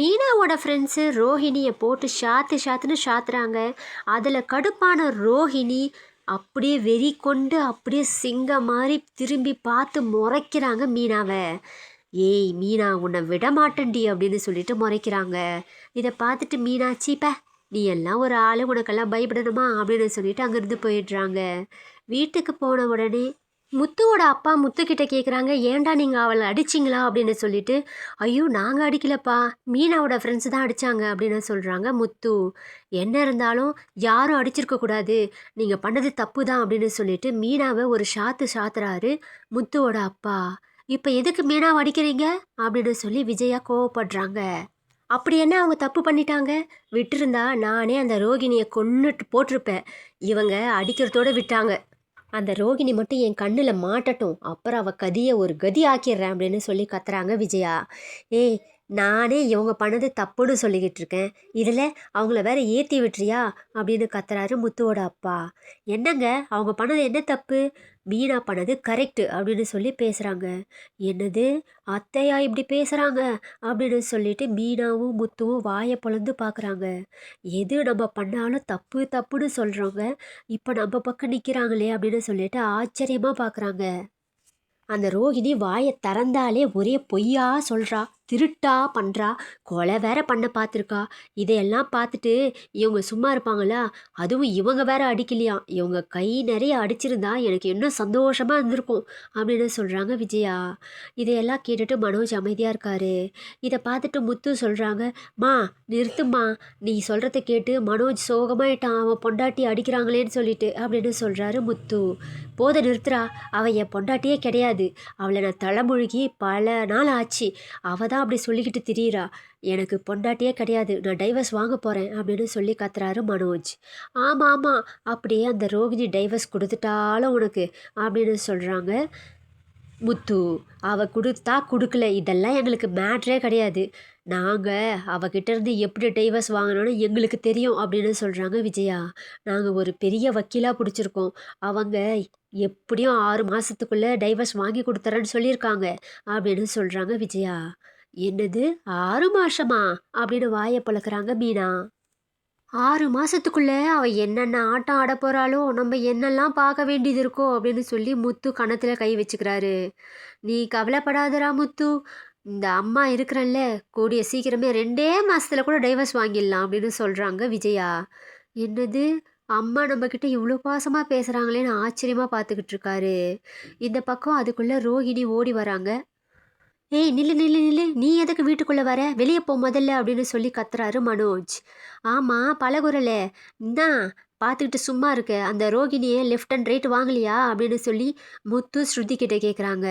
மீனாவோட friends ரோஹிணியை போட்டு ஷாத்து ஷாத்துன்னு ஷாத்துறாங்க அதில் கடுப்பான ரோஹிணி அப்படியே வெறி கொண்டு அப்படியே சிங்கம் மாதிரி திரும்பி பார்த்து முறைக்கிறாங்க மீனாவை. ஏய் மீனா உன்னை விட மாட்டேன்டி அப்படின்னு சொல்லிட்டு முறைக்கிறாங்க. இதை பார்த்துட்டு மீனா சீப்ப நீ எல்லாம் ஒரு ஆள் உனக்கெல்லாம் பயப்படணுமா? அப்படின்னு சொல்லிட்டு அங்கேருந்து போயிடுறாங்க. வீட்டுக்கு போன உடனே முத்துவோட அப்பா முத்துக்கிட்ட கேட்குறாங்க ஏன்டா நீங்கள் அவளை அடிச்சிங்களா? அப்படின்னு சொல்லிட்டு ஐயோ நாங்கள் அடிக்கலப்பா. மீனாவோட ஃப்ரெண்ட்ஸ் தான் அடித்தாங்க அப்படின்னு சொல்கிறாங்க முத்து. என்ன இருந்தாலும் யாரும் அடிச்சிருக்கக்கூடாது நீங்கள் பண்ணது தப்பு தான் அப்படின்னு சொல்லிட்டு மீனாவை ஒரு ஷாத்து சாத்துறாரு முத்துவோட அப்பா. இப்போ எதுக்கு மீனாவை அடிக்கிறீங்க? அப்படின்னு சொல்லி விஜயா கோவப்படுறாங்க. அப்படி என்ன அவங்க தப்பு பண்ணிட்டாங்க? விட்டுருந்தா நானே அந்த ரோகிணியை கொன்னுட்டு போட்டிருப்பேன். இவங்க அடிக்கிறதோட விட்டாங்க. அந்த ரோகிணி மட்டும் என் கண்ணில் மாட்டட்டும். அப்புறம் அவள் கதியை ஒரு கதி ஆக்கிடுறேன் அப்படின்னு சொல்லி கத்துறாங்க விஜயா. ஏய் நானே இவங்க பண்ணது தப்புன்னு சொல்லிக்கிட்டு இருக்கேன். இதில் அவங்கள வேற ஏற்றி விட்டுறியா? அப்படின்னு கத்துறாரு முத்துவோட அப்பா. என்னங்க? அவங்க பண்ணது என்ன தப்பு? மீனா பண்ணது கரெக்டு அப்படின்னு சொல்லி பேசுகிறாங்க என்னது? அத்தையா இப்படி பேசுகிறாங்க அப்படின்னு சொல்லிட்டு மீனாவும் முத்துவும் வாயை பொழந்து பார்க்குறாங்க எது நம்ம பண்ணாலும் தப்பு தப்புன்னு சொல்கிறவங்க இப்போ நம்ம பக்கம் நிற்கிறாங்களே அப்படின்னு சொல்லிட்டு ஆச்சரியமாக பார்க்குறாங்க அந்த ரோஹிணி வாயை திறந்தாலே ஒரே பொய்யா சொல்கிறா திருட்டா பண்ணுறா கொலை வேற பண்ண பார்த்துருக்கா இதையெல்லாம் பார்த்துட்டு இவங்க சும்மா இருப்பாங்களா? அதுவும் இவங்க வேற அடிக்கலையாம் இவங்க கை நிறைய அடிச்சிருந்தா எனக்கு இன்னும் சந்தோஷமாக இருந்திருக்கும் அப்படின்னு சொல்கிறாங்க விஜயா. இதையெல்லாம் கேட்டுட்டு மனோஜ் அமைதியாக இருக்காரு. இதை பார்த்துட்டு முத்து சொல்கிறாங்க மா நிறுத்துமா நீ சொல்கிறத கேட்டு மனோஜ் சோகமாயிட்டான். அவன் பொண்டாட்டி அடிக்கிறாங்களேன்னு சொல்லிட்டு அப்படின்னு சொல்கிறாரு முத்து. போத நிறுத்துறா. அவள் என் பொண்டாட்டியே கிடையாது. அவளை நான் தலைமுழுகி பல நாள் ஆச்சு. அவள் தான் அப்படி சொல்லிக்கிட்டு திரியிறா. எனக்கு பொண்டாட்டியே கிடையாது. நான் டைவர்ஸ் வாங்க போகிறேன் அப்படின்னு சொல்லி கத்துறாரு மனோஜ். ஆமாம் ஆமாம் அப்படியே அந்த ரோகிணி டைவர்ஸ் கொடுத்துட்டாலும் உனக்கு அப்படின்னு சொல்கிறாங்க முத்து. அவ கொடுத்தா கொடுக்கல. இதெல்லாம் எங்களுக்கு மேட்ரே கிடையாது. நாங்கள் அவகிட்ட இருந்து எப்படி டைவர்ஸ் வாங்கினோன்னு எங்களுக்கு தெரியும் அப்படின்னு சொல்கிறாங்க விஜயா. நாங்கள் ஒரு பெரிய வக்கீலாக பிடிச்சிருக்கோம். அவங்க எப்படியும் ஆறு மாதத்துக்குள்ளே டைவர்ஸ் வாங்கி கொடுத்துறேன்னு சொல்லியிருக்காங்க அப்படின்னு சொல்கிறாங்க விஜயா. என்னது? ஆறு மாசமா? அப்படின்னு வாயை பழக்கிறாங்க மீனா. ஆறு மாசத்துக்குள்ள அவ என்னென்ன ஆட்டம் ஆட போறாளோ நம்ம என்னெல்லாம் பார்க்க வேண்டியது இருக்கோ அப்படின்னு சொல்லி முத்து கணத்துல கை வச்சுக்கிறாரு. நீ கவலைப்படாதரா முத்து. இந்த அம்மா இருக்கிறல்ல கூடிய சீக்கிரமே ரெண்டே மாசத்துல கூட டைவர்ஸ் வாங்கிடலாம் அப்படின்னு சொல்றாங்க விஜயா. என்னது? அம்மா நம்ம கிட்ட இவ்வளோ பாசமாக பேசுகிறாங்களேன்னு ஆச்சரியமாக பார்த்துக்கிட்டு இருக்காரு. இந்த பக்கம் அதுக்குள்ளே ரோஹிணி ஓடி வராங்க. ஏய் நில்லு நில்லு நில்லு. நீ எதுக்கு வீட்டுக்குள்ளே வர? வெளியே போ முதல்ல அப்படின்னு சொல்லி கத்துறாரு மனோஜ். ஆமாம் பழகுறல. என்ன பார்த்துக்கிட்டு சும்மா இருக்க. அந்த ரோகிணியை லெஃப்ட் அண்ட் ரைட் வாங்கலையா? அப்படின்னு சொல்லி முத்து ஸ்ருதி கிட்ட கேட்குறாங்க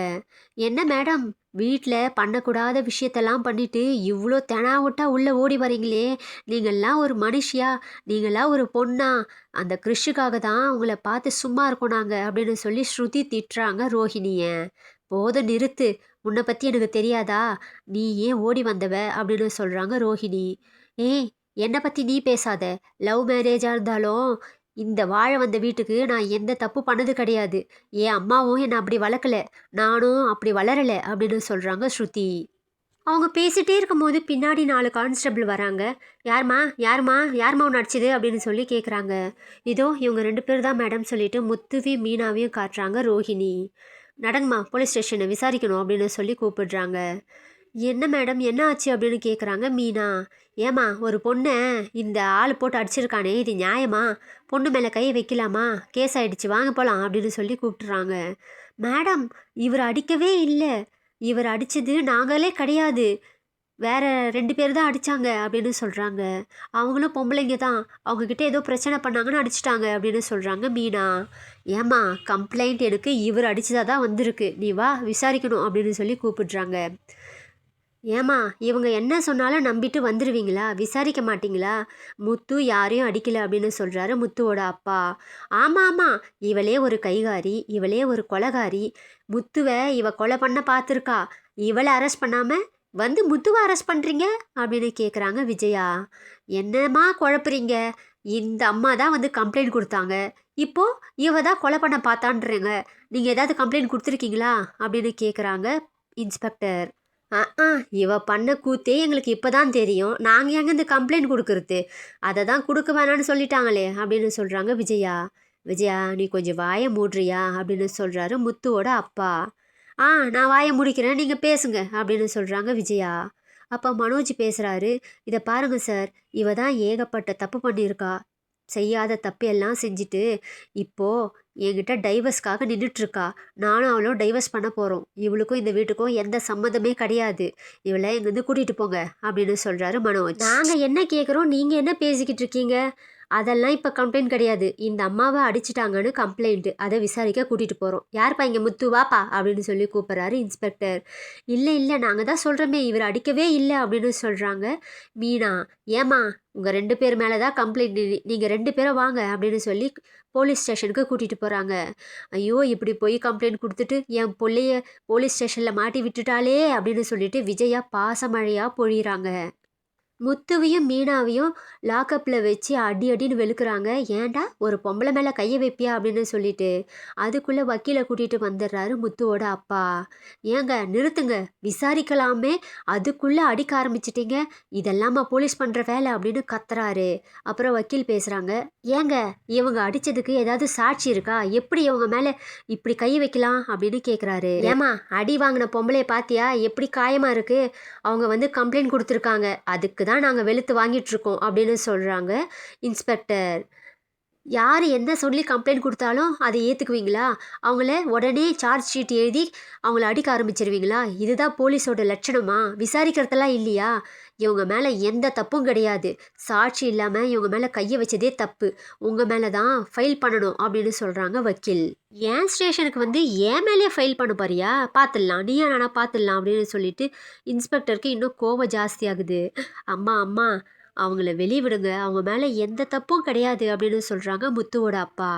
என்ன மேடம்? வீட்டில் பண்ணக்கூடாத விஷயத்தெல்லாம் பண்ணிட்டு இவ்வளோ தெனாவட்டா உள்ளே ஓடி வரீங்களே நீங்கள்லாம் ஒரு மனுஷியா? நீங்களாம் ஒரு பொண்ணா? அந்த கிறிஷுக்காக தான் உங்களை பார்த்து சும்மா இருக்கோம் நாங்கள் அப்படின்னு சொல்லி ஸ்ருதி திட்டுறாங்க ரோஹிணியை போதும் நிறுத்து. உன்னை பற்றி எனக்கு தெரியாதா? நீ ஏன் ஓடி வந்தவ? அப்படின்னு சொல்கிறாங்க ரோஹிணி. ஏய் என்னை பற்றி நீ பேசாத. லவ் மேரேஜாக இருந்தாலும் இந்த வாழ வந்த வீட்டுக்கு நான் எந்த தப்பு பண்ணது கிடையாது. என் அம்மாவும் என்னை அப்படி வளர்க்கல. நானும் அப்படி வளரலை அப்படின்னு சொல்கிறாங்க ஸ்ருதி. அவங்க பேசிகிட்டே இருக்கும்போது பின்னாடி நாலு கான்ஸ்டபிள் வராங்க. யார்மா? யார்மா? யார்மா ஒன்று அடிச்சது? அப்படின்னு சொல்லி கேட்குறாங்க இதோ இவங்க ரெண்டு பேர் தான் மேடம் சொல்லிட்டு முத்துவையும் மீனாவையும் காட்டுறாங்க ரோஹிணி. நடங்கம்மா போலீஸ் ஸ்டேஷனை விசாரிக்கணும் அப்படின்னு சொல்லி கூப்பிடுறாங்க. என்ன மேடம் என்ன ஆச்சு அப்படின்னு கேட்குறாங்க மீனா. ஏமா ஒரு பொண்ணை இந்த ஆள் போட்டு அடிச்சிருக்கானே இது நியாயமா? பொண்ணு மேலே கை வைக்கலாமா? கேஸ் ஆகிடுச்சு வாங்க போகலாம் அப்படின்னு சொல்லி கூப்பிட்டுறாங்க மேடம் இவர் அடிக்கவே இல்லை. இவர் அடித்தது நாங்களே கிடையாது. வேற ரெண்டு பேர் தான் அடித்தாங்க அப்படின்னு சொல்கிறாங்க அவங்களும் பொம்பளைங்க தான். அவங்கக்கிட்ட ஏதோ பிரச்சனை பண்ணாங்கன்னு அடிச்சிட்டாங்க அப்படின்னு சொல்கிறாங்க மீனா. ஏம்மா கம்ப்ளைண்ட் எனக்கு இவர் அடிச்சதாக தான் வந்திருக்கு. நீ வா விசாரிக்கணும் அப்படின்னு சொல்லி கூப்பிடுறாங்க. ஏம்மா இவங்க என்ன சொன்னாலும் நம்பிட்டு வந்துடுவீங்களா விசாரிக்க மாட்டீங்களா? முத்து யாரையும் அடிக்கல அப்படின்னு சொல்கிறாரு முத்துவோட அப்பா. ஆமாம் ஆமாம் இவளே ஒரு கைகாரி இவளே ஒரு கொலகாரி. முத்துவை இவ கொலை பண்ண பார்த்துருக்கா. இவளை அரெஸ்ட் பண்ணாமல் வந்து முத்துவை அரெஸ்ட் பண்ணுறீங்க அப்படின்னு கேட்குறாங்க விஜயா. என்னம்மா குழப்புறீங்க? இந்த அம்மா தான் வந்து கம்ப்ளைண்ட் கொடுத்தாங்க. இப்போது இவ தான் கொலை பண்ண பார்த்தான்றீங்க. நீங்கள் ஏதாவது கம்ப்ளைண்ட் கொடுத்துருக்கீங்களா? அப்படின்னு கேட்குறாங்க இன்ஸ்பெக்டர் ஆ ஆ இவ பண்ண கூத்தே எங்களுக்கு இப்போ தான் தெரியும் நாங்கள் எங்கேருந்து கம்ப்ளைண்ட் கொடுக்குறது? அதை தான் கொடுக்க வேணாம்னு சொல்லிட்டாங்களே அப்படின்னு சொல்கிறாங்க விஜயா. விஜயா நீ கொஞ்சம் வாயை மூடுறியா? அப்படின்னு சொல்கிறாரு முத்துவோட அப்பா. ஆ நான் வாயை முடிக்கிறேன். நீங்கள் பேசுங்க அப்படின்னு சொல்கிறாங்க விஜயா. அப்போ மனோஜ் பேசுகிறாரு இதை பாருங்கள் சார். இவ தான் ஏகப்பட்ட தப்பு பண்ணியிருக்கா. செய்யாத தப்பு எல்லாம் செஞ்சுட்டு இப்போது என்கிட்ட டைவர்ஸ்க்காக நின்றுட்டுருக்கா நானும் அவளும் டைவர்ஸ் பண்ண போகிறோம் இவளுக்கும் இந்த வீட்டுக்கும் எந்த சம்மந்தமே கிடையாது. இவளை இங்கேருந்து கூட்டிகிட்டு போங்க அப்படின்னு சொல்கிறாரு மனோஜ். நாங்கள் என்ன கேட்குறோம் நீங்கள் என்ன பேசிக்கிட்டு இருக்கீங்க? அதெல்லாம் இப்போ கம்ப்ளைண்ட் கிடையாது. இந்த அம்மாவை அடிச்சிட்டாங்கன்னு கம்ப்ளைண்ட்டு அதை விசாரிக்க கூட்டிகிட்டு போகிறோம் யார்ப்பா இங்கே முத்து? வாப்பா அப்படின்னு சொல்லி கூப்பிட்றாரு இன்ஸ்பெக்டர் இல்லை இல்லை நாங்கள் தான் சொல்கிறோமே இவர் அடிக்கவே இல்லை அப்படின்னு சொல்கிறாங்க மீனா. ஏமா உங்கள் ரெண்டு பேர் மேலே தான் கம்ப்ளைண்ட் நீங்கள் ரெண்டு பேரும் வாங்க அப்படின்னு சொல்லி போலீஸ் ஸ்டேஷனுக்கு கூட்டிகிட்டு போகிறாங்க ஐயோ இப்படி போய் கம்ப்ளைண்ட் கொடுத்துட்டு என் பிள்ளைய போலீஸ் ஸ்டேஷனில் மாட்டி விட்டுட்டாளே அப்படின்னு சொல்லிட்டு விஜயா பாசமழையாக பொழிகிறாங்க முத்துவையும் மீனாவையும் லாக்கப்பில் வச்சு அடி அடின்னு வெளுக்கிறாங்க. ஏன்டா? ஒரு பொம்பளை மேலே கையை வைப்பியா? அப்படின்னு சொல்லிட்டு அதுக்குள்ளே வக்கீலை கூட்டிகிட்டு வந்துடுறாரு முத்துவோட அப்பா. ஏங்க நிறுத்துங்க. விசாரிக்கலாமே. அதுக்குள்ளே அடிக்க ஆரம்பிச்சிட்டிங்க. இதெல்லாமா போலீஸ் பண்ணுற வேலை? அப்படின்னு கத்துறாரு. அப்புறம் வக்கீல் பேசுகிறாங்க ஏங்க இவங்க அடித்ததுக்கு ஏதாவது சாட்சி இருக்கா? எப்படி இவங்க மேலே இப்படி கை வைக்கலாம்? அப்படின்னு கேட்குறாரு ஏமா அடி வாங்கின பொம்பளையை பார்த்தியா எப்படி காயமாக இருக்குது அவங்க வந்து கம்ப்ளைண்ட் கொடுத்துருக்காங்க. அதுக்கு தான் நாங்கள் வெளுத்து வாங்கிட்டுருக்கோம் அப்படின்னு சொல்கிறாங்க இன்ஸ்பெக்டர். யார் என்ன சொல்லி கம்ப்ளைண்ட் கொடுத்தாலும் அதை ஏற்றுக்குவீங்களா அவங்கள உடனே சார்ஜ் ஷீட் எழுதி அவங்கள அடிக்க ஆரம்பிச்சிருவீங்களா? இதுதான் போலீஸோட லட்சணமா? விசாரிக்கிறதெல்லாம் இல்லையா? இவங்க மேலே எந்த தப்பும் கிடையாது. சாட்சி இல்லாமல் இவங்க மேலே கையை வச்சதே தப்பு. உங்கள் மேலே தான் ஃபைல் பண்ணணும் அப்படின்னு சொல்கிறாங்க வக்கீல். ஏன் ஸ்டேஷனுக்கு வந்து ஏன் மேலேயே ஃபைல் பண்ண பாரியா? பார்த்துடலாம் நீயா நானா பார்த்துடலாம் அப்படின்னு சொல்லிட்டு இன்ஸ்பெக்டருக்கு இன்னும் கோவம் ஜாஸ்தியாகுது அம்மா அம்மா அவங்கள வெளியே விடுங்க. அவங்க மேலே எந்த தப்பும் கிடையாது அப்படின்னு சொல்கிறாங்க முத்துவோட அப்பா.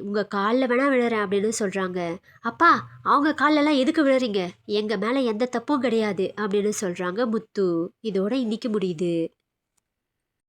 உங்கள் காலில் வேணால் விழுறேன் அப்படின்னு சொல்கிறாங்க அப்பா அவங்க கால்லெல்லாம் எதுக்கு விழுறீங்க? எங்கள் மேலே எந்த தப்பும் கிடையாது அப்படின்னு சொல்கிறாங்க முத்து. இதோட இன்னைக்கு முடியுது.